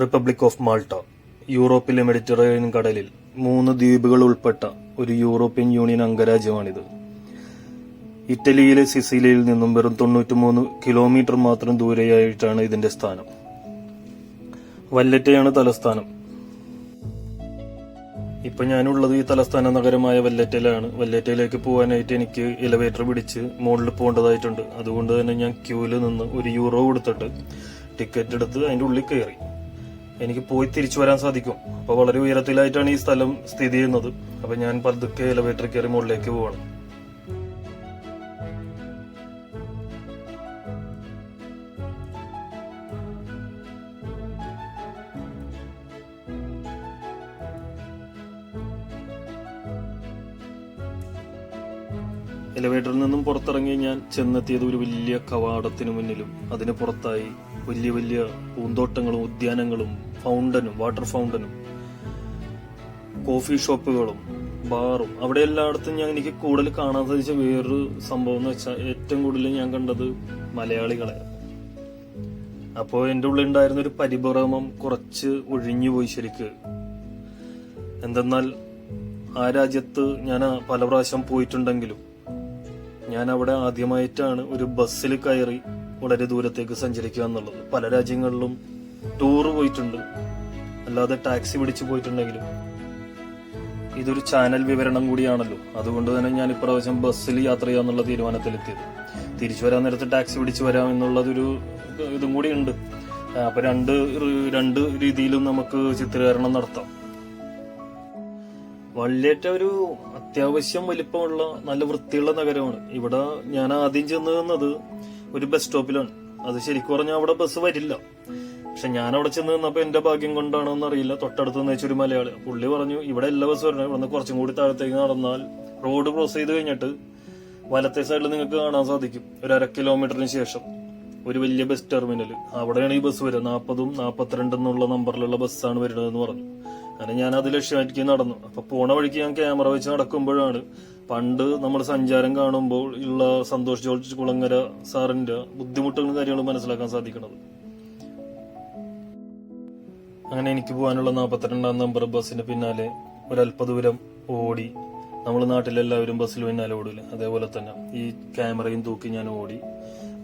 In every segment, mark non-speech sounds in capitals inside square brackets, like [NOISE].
Republic of Malta യൂറോപ്പിലെ Mediterranean കടലിൽ മൂന്ന് ദ്വീപുകൾ ഉൾപ്പെട്ട ഒരു യൂറോപ്യൻ യൂണിയൻ അംഗരാജ്യമാണിത്. ഇറ്റലിയിലെ സിസിലിയിൽ നിന്നും വെറും തൊണ്ണൂറ്റിമൂന്ന് കിലോമീറ്റർ മാത്രം ദൂരെയായിട്ടാണ് ഇതിന്റെ സ്ഥാനം. വല്ലറ്റയാണ് തലസ്ഥാനം. ഇപ്പൊ ഞാനുള്ളത് ഈ തലസ്ഥാന നഗരമായ വല്ലറ്റയിലാണ്. വല്ലറ്റയിലേക്ക് പോകാനായിട്ട് എനിക്ക് എലിവേറ്റർ പിടിച്ച് മുകളിൽ പോകേണ്ടതായിട്ടുണ്ട്. അതുകൊണ്ട് തന്നെ ഞാൻ ക്യൂവിൽ നിന്ന് ഒരു യൂറോ കൊടുത്തിട്ട് ടിക്കറ്റ് എടുത്ത് അതിന്റെ ഉള്ളിൽ കയറി. എനിക്ക് പോയി തിരിച്ചു വരാൻ സാധിക്കും. അപ്പൊ വളരെ ഉയരത്തിലായിട്ടാണ് ഈ സ്ഥലം സ്ഥിതി ചെയ്യുന്നത്. അപ്പൊ ഞാൻ പതുക്കെ എലിവേറ്റർ കയറി മുകളിലേക്ക് പോവാണ്. എലിവേറ്ററിൽ നിന്നും പുറത്തിറങ്ങി ഞാൻ ചെന്നെത്തിയത് ഒരു വലിയ കവാടത്തിന് മുന്നിലും അതിന് പുറത്തായി വലിയ വലിയ പൂന്തോട്ടങ്ങളും ഉദ്യാനങ്ങളും ഫൗണ്ടനും വാട്ടർ ഫൗണ്ടനും കോഫി ഷോപ്പുകളും ബാറും. അവിടെ എല്ലായിടത്തും ഞാൻ എനിക്ക് കൂടുതൽ കാണാൻ സാധിച്ച വേറൊരു സംഭവം എന്ന് വെച്ചാൽ ഏറ്റവും കൂടുതൽ ഞാൻ കണ്ടത് മലയാളികളെ. അപ്പോൾ എന്റെ ഉള്ളിൽ ഉണ്ടായിരുന്ന ഒരു പരിഭ്രമം കുറച്ച് ഒഴിഞ്ഞുപോയി ശരിക്ക്. എന്തെന്നാൽ ആ രാജ്യത്ത് ഞാൻ പല പ്രാവശ്യം പോയിട്ടുണ്ടെങ്കിലും ഞാൻ അവിടെ ആദ്യമായിട്ടാണ് ഒരു ബസ്സിൽ കയറി വളരെ ദൂരത്തേക്ക് സഞ്ചരിക്കുക എന്നുള്ളത്. പല രാജ്യങ്ങളിലും ടൂർ പോയിട്ടുണ്ട്. അല്ലാതെ ടാക്സി പിടിച്ചു പോയിട്ടുണ്ടെങ്കിലും. ഇതൊരു ചാനൽ വിവരണം കൂടിയാണല്ലോ. അതുകൊണ്ട് തന്നെ ഞാൻ ഇപ്രാവശ്യം ബസ്സിൽ യാത്ര ചെയ്യാന്നുള്ള തീരുമാനത്തിലെത്തിയത്. തിരിച്ചു വരാൻ നേരത്ത് ടാക്സി പിടിച്ചു വരാം എന്നുള്ളതൊരു ഇതും കൂടി ഉണ്ട്. അപ്പൊ രണ്ട് രണ്ട് രീതിയിലും നമുക്ക് ചിത്രീകരണം നടത്താം. വള്ളിയേറ്റ ഒരു അത്യാവശ്യം വലിപ്പമുള്ള നല്ല വൃത്തിയുള്ള നഗരമാണ്. ഇവിടെ ഞാൻ ആദ്യം ചെന്ന് ഒരു ബസ് സ്റ്റോപ്പിലാണ് അത് ശരിക്കും പറഞ്ഞാൽ അവിടെ ബസ് വരില്ല. പക്ഷെ ഞാൻ അവിടെ ചെന്ന് നിന്നപ്പോ എന്റെ ഭാഗ്യം കൊണ്ടാണോ എന്നറിയില്ല തൊട്ടടുത്ത് നിന്ന് വെച്ചൊരു മലയാളി. പുള്ളി പറഞ്ഞു ഇവിടെ എല്ലാ ബസ് വരണം. ഇവിടെ കുറച്ചും കൂടി താഴത്തേക്ക് നടന്നാൽ റോഡ് ക്രോസ് ചെയ്ത് കഴിഞ്ഞിട്ട് വലത്തെ സൈഡിൽ നിങ്ങൾക്ക് കാണാൻ സാധിക്കും. ഒരു അര കിലോമീറ്ററിന് ശേഷം. ഒരു വലിയ ബസ് ടെർമിനൽ അവിടെയാണ് ഈ ബസ് വരിക. നാൽപ്പതും നാൽപ്പത്തിരണ്ടെന്നുള്ള നമ്പറിലുള്ള ബസ്സാണ് വരുന്നതെന്ന് പറഞ്ഞു. അങ്ങനെ ഞാൻ അത് ലക്ഷ്യമാക്കി നടന്നു. അപ്പൊ പോണ വഴിക്ക് ഞാൻ ക്യാമറ വെച്ച് നടക്കുമ്പോഴാണ് പണ്ട് നമ്മൾ സഞ്ചാരം കാണുമ്പോൾ ഉള്ള സന്തോഷ് ജോർജ് കുളങ്ങര സാറിന്റെ ബുദ്ധിമുട്ടുകളും കാര്യങ്ങളും മനസ്സിലാക്കാൻ സാധിക്കുന്നത്. അങ്ങനെ എനിക്ക് പോകാനുള്ള നാൽപ്പത്തിരണ്ടാം നമ്പർ ബസ്സിന് പിന്നാലെ ഒരല്പ ദൂരം ഓടി നമ്മൾ നാട്ടിലെല്ലാവരും ബസ്സിൽ പിന്നാലെ ഓടില്ല അതേപോലെ തന്നെ ഈ ക്യാമറയും തൂക്കി ഞാൻ ഓടി.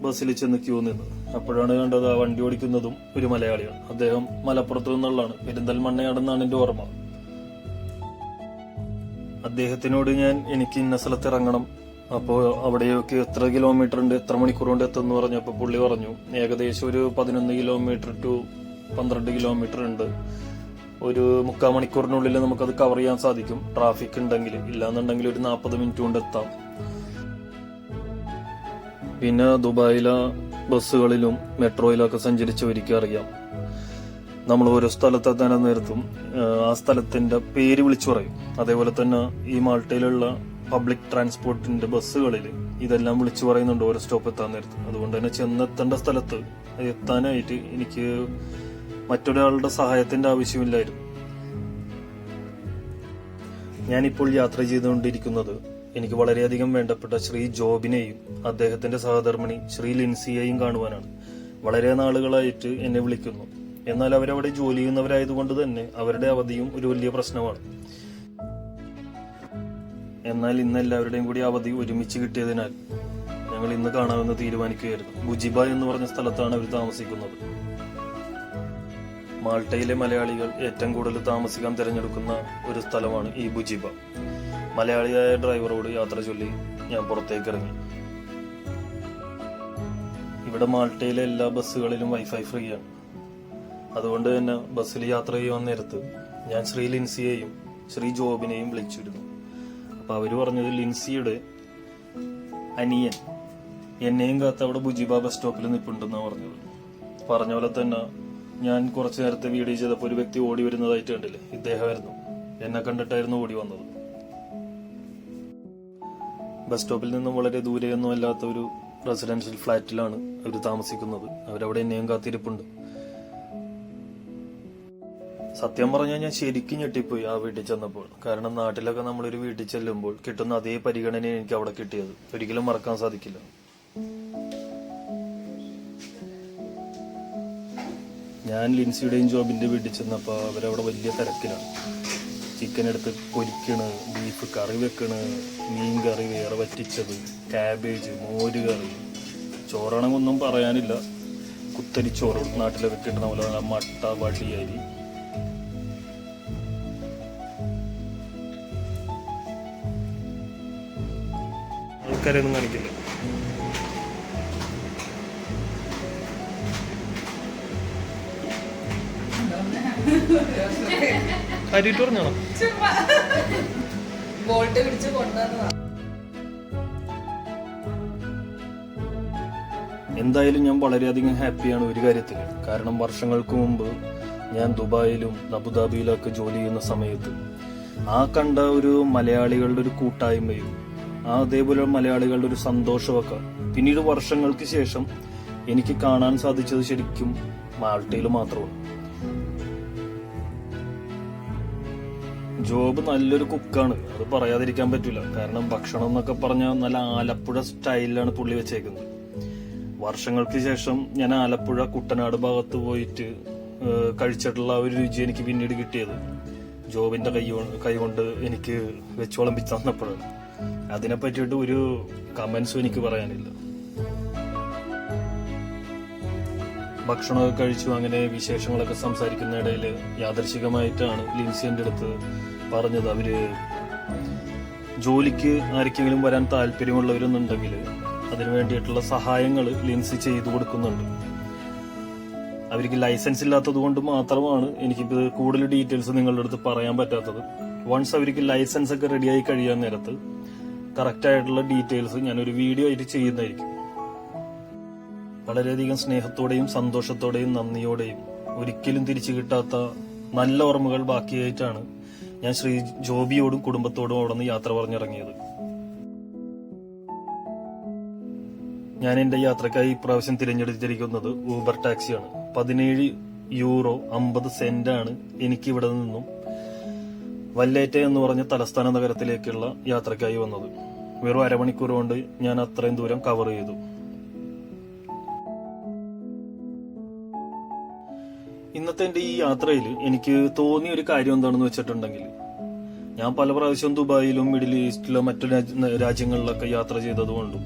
ബസ്സിൽ ചെന്ന് ക്യൂ നിന്ന് അപ്പോഴാണ് കണ്ടത് ആ വണ്ടി ഓടിക്കുന്നതും ഒരു മലയാളിയാണ്. അദ്ദേഹം മലപ്പുറത്ത് നിന്നുള്ളതാണ്. പെരിന്തൽമണ്ണയാണെന്നാണ് എന്റെ ഓർമ്മ. അദ്ദേഹത്തിനോട് ഞാൻ എനിക്ക് ഇന്ന സ്ഥലത്ത് ഇറങ്ങണം. അപ്പോ അവിടെയൊക്കെ എത്ര കിലോമീറ്റർ ഉണ്ട് എത്ര മണിക്കൂർ കൊണ്ട് എത്തുന്നു പറഞ്ഞു അപ്പൊ പുള്ളി പറഞ്ഞു ഏകദേശം ഒരു പതിനൊന്ന് കിലോമീറ്റർ ടു പന്ത്രണ്ട് കിലോമീറ്റർ ഉണ്ട്. ഒരു മുക്കാൽ മണിക്കൂറിനുള്ളിൽ നമുക്കത് കവർ ചെയ്യാൻ സാധിക്കും. ട്രാഫിക് ഉണ്ടെങ്കിൽ ഇല്ലാന്നുണ്ടെങ്കിൽ ഒരു നാൽപ്പത് മിനിറ്റ് കൊണ്ട് എത്താം. പിന്നെ ദുബായിലെ ബസ്സുകളിലും മെട്രോയിലൊക്കെ സഞ്ചരിച്ചവർക്ക് അറിയാം. നമ്മൾ ഓരോ സ്ഥലത്തെ തന്നെ നിർത്തും. ആ സ്ഥലത്തിന്റെ പേര് വിളിച്ചു പറയും. അതേപോലെ തന്നെ ഈ മാൾട്ടയിലുള്ള പബ്ലിക് ട്രാൻസ്പോർട്ടിന്റെ ബസ്സുകളിൽ ഇതെല്ലാം വിളിച്ചു പറയുന്നുണ്ട് ഓരോ സ്റ്റോപ്പ് എത്താൻ നേരത്ത്. അതുകൊണ്ട് തന്നെ ചെന്നെത്തേണ്ട സ്ഥലത്ത് എത്താനായിട്ട് എനിക്ക് മറ്റൊരാളുടെ സഹായത്തിന്റെ ആവശ്യമില്ലായിരുന്നു. ഞാനിപ്പോൾ യാത്ര ചെയ്തുകൊണ്ടിരിക്കുന്നത് എനിക്ക് വളരെയധികം വേണ്ടപ്പെട്ട ശ്രീ ജോബിനെയും അദ്ദേഹത്തിന്റെ സഹധർമ്മിണി ശ്രീ ലിൻസിയെയും കാണുവാനാണ്. വളരെ നാളുകളായിട്ട് എന്നെ വിളിക്കുന്നു. എന്നാൽ അവരവിടെ ജോലി ചെയ്യുന്നവരായതുകൊണ്ട് തന്നെ അവരുടെ അവധിയും ഒരു വലിയ പ്രശ്നമാണ്. എന്നാൽ ഇന്ന് എല്ലാവരുടെയും കൂടി അവധി ഒരുമിച്ച് കിട്ടിയതിനാൽ ഞങ്ങൾ ഇന്ന് കാണാമെന്ന് തീരുമാനിക്കുകയായിരുന്നു. ഗുജിബ എന്ന് പറഞ്ഞ സ്ഥലത്താണ് അവർ താമസിക്കുന്നത്. മാൾട്ടയിലെ മലയാളികൾ ഏറ്റവും കൂടുതൽ താമസിക്കാൻ തിരഞ്ഞെടുക്കുന്ന ഒരു സ്ഥലമാണ് ഈ ബുജിബ മലയാളിയായ ഡ്രൈവറോട് യാത്ര ചൊല്ലി ഞാൻ പുറത്തേക്ക് ഇറങ്ങി. ഇവിടെ മാൾട്ടയിലെ എല്ലാ ബസ്സുകളിലും വൈഫൈ ഫ്രീ ആണ് അതുകൊണ്ട് തന്നെ ബസ്സിൽ യാത്ര ചെയ്യുവാൻ നേരത്ത് ഞാൻ ശ്രീ ലിൻസിയെയും ശ്രീ ജോബിനെയും വിളിച്ചിരുന്നു. അപ്പൊ അവർ പറഞ്ഞത് ലിൻസിയുടെ അനിയൻ എന്നെയും കാത്ത് അവിടെ ബുജിബ ബസ് സ്റ്റോപ്പിൽ നിൽപ്പുണ്ടെന്നാണ് പറഞ്ഞത്. പറഞ്ഞ പോലെ തന്നെ ഞാൻ കുറച്ചു നേരത്തെ വീഡിയോ ചെയ്തപ്പോൾ ഒരു വ്യക്തി ഓടി വരുന്നതായിട്ട് കണ്ടില്ലേ? ഇദ്ദേഹമായിരുന്നു. എന്നെ കണ്ടിട്ടായിരുന്നു ഓടി വന്നത്. ബസ് സ്റ്റോപ്പിൽ നിന്നും വളരെ ദൂരെയൊന്നും അല്ലാത്ത ഒരു റെസിഡൻഷ്യൽ ഫ്ലാറ്റിലാണ് അവർ താമസിക്കുന്നത്. അവരവിടെ എന്നെയും കാത്തിരിപ്പുണ്ട്. സത്യം പറഞ്ഞാൽ ഞാൻ ശരിക്കും ഞെട്ടിപ്പോയി ആ വീട്ടിൽ ചെന്നപ്പോൾ. കാരണം നാട്ടിലൊക്കെ നമ്മളൊരു വീട്ടിൽ ചെല്ലുമ്പോൾ കിട്ടുന്ന അതേ പരിഗണന എനിക്ക് അവിടെ കിട്ടിയത്. ഒരിക്കലും മറക്കാൻ സാധിക്കില്ല. ഞാൻ ലിൻസിയുടെയും ജോബിന്റെ വീട്ടിൽ ചെന്നപ്പോൾ അവരവിടെ വലിയ തിരക്കിലാണ്. ചിക്കൻ എടുത്ത് പൊരിക്കണ് ബീഫ് കറി വെക്കണ് മീൻ കറി വേറെ വറ്റിച്ചത് ക്യാബേജ് മോര് കറി. ചോറണമൊന്നും പറയാനില്ല. കുത്തരിച്ചോറ് നാട്ടിലൊക്കെ കിട്ടുന്ന പോലെ നല്ല മട്ട വടിയരി ആൾക്കാരെയൊന്നും കാണിക്കില്ല. [LAUGHS] കാര്യമായിട്ട് ബോൾട്ട് പിടിച്ച് എന്തായാലും ഞാൻ വളരെയധികം ഹാപ്പിയാണ് ഒരു കാര്യത്തിൽ കാരണം വർഷങ്ങൾക്ക് മുമ്പ് ഞാൻ ദുബായിലും അബുദാബിയിലൊക്കെ ജോലി ചെയ്യുന്ന സമയത്ത് ആ കണ്ട ഒരു മലയാളികളുടെ ഒരു കൂട്ടായ്മയും ആ അതേപോലെ മലയാളികളുടെ ഒരു സന്തോഷമൊക്കെ പിന്നീട് വർഷങ്ങൾക്ക് ശേഷം എനിക്ക് കാണാൻ സാധിച്ചത് ശരിക്കും മാൾട്ടയിൽ മാത്രമാണ്. ജോബ് നല്ലൊരു കുക്കാണ് അത് പറയാതിരിക്കാൻ പറ്റില്ല കാരണം ഭക്ഷണം എന്നൊക്കെ പറഞ്ഞാൽ നല്ല ആലപ്പുഴ സ്റ്റൈലിലാണ് പുള്ളി വെച്ചേക്കുന്നത്. വർഷങ്ങൾക്ക് ശേഷം ഞാൻ ആലപ്പുഴ കുട്ടനാട് ഭാഗത്ത് പോയിട്ട് കഴിച്ചിട്ടുള്ള ഒരു രുചി എനിക്ക് പിന്നീട് കിട്ടിയത്. ജോബിന്റെ കൈ കൊണ്ട് കൈകൊണ്ട് എനിക്ക് വെച്ചോളം വിളമ്പിച്ച് തന്നപ്പോഴാണ്. അതിനെ പറ്റിയിട്ട് ഒരു കമന്റ്സും എനിക്ക് പറയാനില്ല. ഭക്ഷണമൊക്കെ കഴിച്ചു അങ്ങനെ വിശേഷങ്ങളൊക്കെ സംസാരിക്കുന്ന ഇടയിൽ യാദർശികമായിട്ടാണ് ലിൻസിയന്റെ അടുത്ത് പറഞ്ഞത്. അവർ ജോലിക്ക് ആർക്കെങ്കിലും വരാൻ താല്പര്യമുള്ളവരെന്നുണ്ടെങ്കിൽ അതിനു വേണ്ടിയിട്ടുള്ള സഹായങ്ങൾ ലിൻസി ചെയ്തു കൊടുക്കുന്നുണ്ട്. അവർക്ക് ലൈസൻസ് ഇല്ലാത്തത് കൊണ്ട് മാത്രമാണ് എനിക്കിത് കൂടുതൽ ഡീറ്റെയിൽസ് നിങ്ങളുടെ അടുത്ത് പറയാൻ പറ്റാത്തത്. വൺസ് അവർക്ക് ലൈസൻസ് ഒക്കെ റെഡിയായി കഴിയാൻ നേരത്ത് കറക്റ്റ് ആയിട്ടുള്ള ഡീറ്റെയിൽസ് ഞാനൊരു വീഡിയോ ആയിട്ട് ചെയ്യുന്നതായിരിക്കും. വളരെയധികം സ്നേഹത്തോടെയും സന്തോഷത്തോടെയും നന്ദിയോടെയും ഒരിക്കലും തിരിച്ചു കിട്ടാത്ത നല്ല ഓർമ്മകൾ ബാക്കിയായിട്ടാണ് ഞാൻ ശ്രീ ജോബിയോടും കുടുംബത്തോടും അവിടെ നിന്ന് യാത്ര പറഞ്ഞിറങ്ങിയത്. ഞാൻ എന്റെ യാത്രക്കായി ഇപ്രാവശ്യം തിരഞ്ഞെടുത്തിരിക്കുന്നത് ഊബർ ടാക്സിയാണ്. പതിനേഴ് യൂറോ അമ്പത് സെന്റ് ആണ് എനിക്ക് ഇവിടെ നിന്നും വല്ലേറ്റ എന്ന് പറഞ്ഞ തലസ്ഥാന നഗരത്തിലേക്കുള്ള യാത്രക്കായി വന്നത്. വെറും അരമണിക്കൂർ കൊണ്ട് ഞാൻ അത്രയും ദൂരം കവർ ചെയ്തു. ഇന്നത്തെ എന്റെ ഈ യാത്രയിൽ എനിക്ക് തോന്നിയ ഒരു കാര്യം എന്താണെന്ന് വെച്ചിട്ടുണ്ടെങ്കിൽ ഞാൻ പല പ്രാവശ്യം ദുബായിലും മിഡിൽ ഈസ്റ്റിലും മറ്റു രാജ്യ- രാജ്യങ്ങളിലൊക്കെ യാത്ര ചെയ്തതുകൊണ്ടും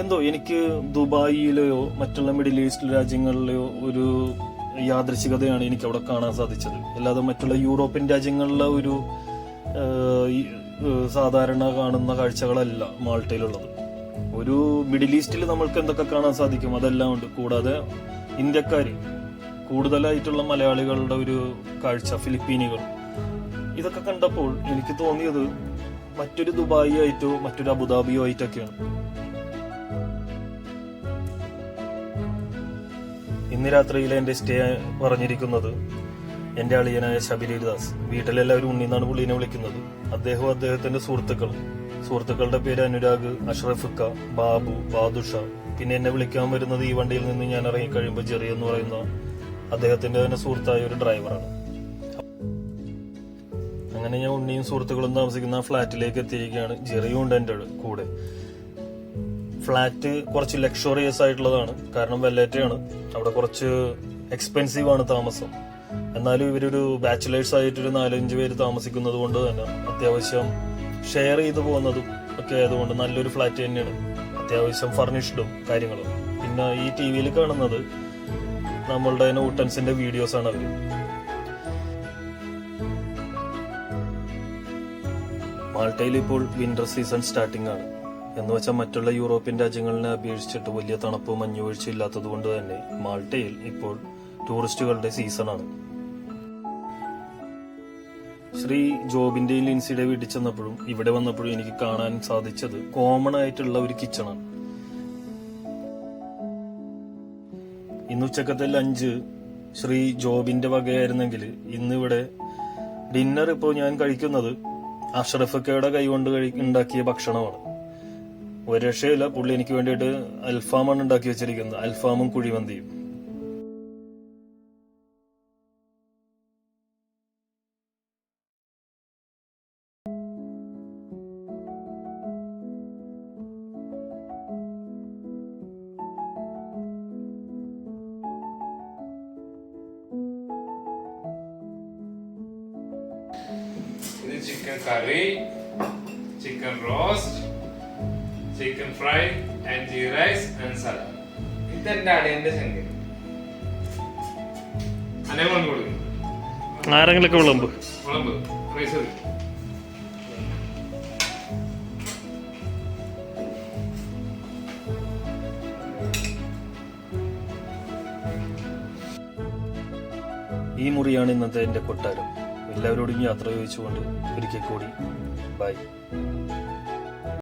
എന്തോ എനിക്ക് ദുബായിലെയോ മറ്റുള്ള മിഡിൽ ഈസ്റ്റ് രാജ്യങ്ങളിലെയോ ഒരു യാദൃശികതയാണ് എനിക്ക് അവിടെ കാണാൻ സാധിച്ചത്. അല്ലാതെ മറ്റുള്ള യൂറോപ്യൻ രാജ്യങ്ങളിലെ ഒരു സാധാരണ കാണുന്ന കാഴ്ചകളല്ല മാൾട്ടയിലുള്ളത്. ഒരു മിഡിൽ ഈസ്റ്റിൽ നമ്മൾക്ക് എന്തൊക്കെ കാണാൻ സാധിക്കും? അതെല്ലാം ഉണ്ട്. കൂടാതെ ഇന്ത്യക്കാര് കൂടുതലായിട്ടുള്ള മലയാളികളുടെ ഒരു കാഴ്ച ഫിലിപ്പീനികൾ. ഇതൊക്കെ കണ്ടപ്പോൾ എനിക്ക് തോന്നിയത് മറ്റൊരു ദുബായി ആയിട്ടോ മറ്റൊരു അബുദാബിയോ ആയിട്ടൊക്കെയാണ്. ഇന്ന് രാത്രിയിൽ എന്റെ സ്റ്റേ പറഞ്ഞിരിക്കുന്നത് എന്റെ അളിയനായ ശബരിദാസ് വീട്ടിലെല്ലാവരും ഉണ്ണി എന്നാണ് പുള്ളിനെ വിളിക്കുന്നത്. അദ്ദേഹവും അദ്ദേഹത്തിന്റെ സുഹൃത്തുക്കളും. സുഹൃത്തുക്കളുടെ പേര് അനുരാഗ് അഷ്റഫിക്ക ബാബു ബാദുഷ. പിന്നെ എന്നെ വിളിക്കാൻ വരുന്നത് ഈ വണ്ടിയിൽ നിന്ന് ഞാൻ ഇറങ്ങി കഴിയുമ്പോൾ ജെറി എന്ന് പറയുന്ന അദ്ദേഹത്തിന്റെ തന്നെ സുഹൃത്തായ ഒരു ഡ്രൈവറാണ് അങ്ങനെ ഞാൻ ഉണ്ണിയും സുഹൃത്തുക്കളും താമസിക്കുന്ന ഫ്ലാറ്റിലേക്ക് എത്തിയിരിക്കുകയാണ്. ജെറിയും ഉണ്ട് എന്റെ കൂടെ. ഫ്ലാറ്റ് കുറച്ച് ലക്ഷറിയസ് ആയിട്ടുള്ളതാണ്. കാരണം വെല്ലേറ്റയാണ് അവിടെ കുറച്ച് എക്സ്പെൻസീവ് ആണ് താമസം. എന്നാലും ഇവരൊരു ബാച്ചിലേഴ്സ് ആയിട്ട് ഒരു നാലഞ്ച് പേര് താമസിക്കുന്നത് കൊണ്ട് തന്നെ അത്യാവശ്യം ഷെയർ ചെയ്ത് പോകുന്നതും ഒക്കെ ആയതുകൊണ്ട് നല്ലൊരു ഫ്ലാറ്റ് തന്നെയാണ്. അത്യാവശ്യം ഫർണിഷ്ഡും കാര്യങ്ങളും. പിന്നെ ഈ ടി വിയിൽ കാണുന്നത് നമ്മളുടെ ന്യൂട്ടൻസിന്റെ വീഡിയോസ് ആണ് അവർ. മാൾട്ടയിൽ ഇപ്പോൾ വിന്റർ സീസൺ സ്റ്റാർട്ടിംഗ് ആണ്. എന്ന് വെച്ചാൽ മറ്റുള്ള യൂറോപ്യൻ രാജ്യങ്ങളിനെ അപേക്ഷിച്ചിട്ട് വലിയ തണുപ്പോ മഞ്ഞുവീഴ്ച ഇല്ലാത്തത് കൊണ്ട് തന്നെ മാൾട്ടയിൽ ഇപ്പോൾ ടൂറിസ്റ്റുകളുടെ സീസണാണ് ശ്രീ ജോബിന്റെ ലിൻസിയുടെ വീട്ടിൽ ചെന്നപ്പോഴും ഇവിടെ വന്നപ്പോഴും എനിക്ക് കാണാൻ സാധിച്ചത് കോമൺ ആയിട്ടുള്ള ഒരു കിച്ചണാണ് ഇന്ന് ഉച്ചക്കത്തെ ലഞ്ച് ശ്രീ ജോബിന്റെ വകയായിരുന്നെങ്കിൽ ഇന്നിവിടെ ഡിന്നർ ഇപ്പോൾ ഞാൻ കഴിക്കുന്നത് അഷ്റഫക്കയുടെ കൈകൊണ്ട് ഉണ്ടാക്കിയ ഭക്ഷണമാണ്. ഒരു രക്ഷയില്ല പുള്ളി എനിക്ക് വേണ്ടിയിട്ട് അൽഫാമാണ് ഉണ്ടാക്കി വെച്ചിരിക്കുന്നത്. അൽഫാമും കുഴിമന്തിയും. Chicken curry chicken roast chicken fry and ghee rice and salad ഇതെന്താണ് എന്റെ ശങ്കരി അനേകം കൊടുക്കും. ആരെങ്കിലൊക്കെ വിളമ്പ്. വിളമ്പ്. റൈസ് ഈ മുറിയാണ് ഇന്നത്തെ എന്റെ കൊട്ടാരം. എല്ലാവരോടും യാത്ര ചോദിച്ചുകൊണ്ട് ഒരിക്കൽ കൂടി ബൈ.